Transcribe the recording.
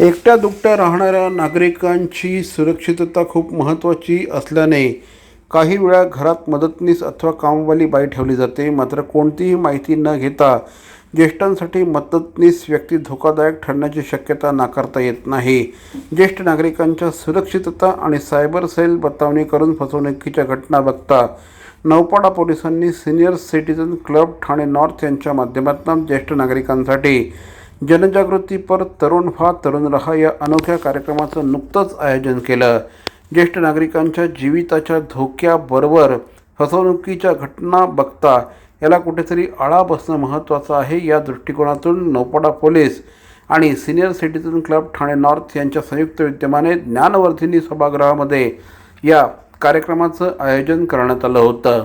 एकट्या दुकट्या राहणाऱ्या नागरिकांची सुरक्षितता खूप महत्त्वाची असल्याने काही वेळा घरात मदतनीस अथवा कामवाली बाई ठेवली जाते. मात्र कोणतीही माहिती न घेता ज्येष्ठांसाठी मदतनीस व्यक्ती धोकादायक ठरण्याची शक्यता नाकारता येत नाही. ज्येष्ठ नागरिकांच्या सुरक्षितता आणि सायबर सेल बतावणी करून फसवणुकीच्या घटना बघता नौपाडा पोलिसांनी senior citizen club Thane north यांच्या माध्यमातून ज्येष्ठ नागरिकांसाठी जनजागृतीपर तरुण व्हा तरुण रहा या अनोख्या कार्यक्रमाचं नुकतंच आयोजन केलं. ज्येष्ठ नागरिकांच्या जीविताच्या धोक्याबरोबर फसवणुकीच्या घटना बघता याला कुठेतरी आळा बसणं महत्त्वाचं आहे या दृष्टिकोनातून नौपाडा पोलीस आणि senior citizen club Thane north यांच्या संयुक्त विद्यमाने ज्ञानवर्धिनी सभागृहामध्ये या कार्यक्रमाचं आयोजन करण्यात आलं होतं.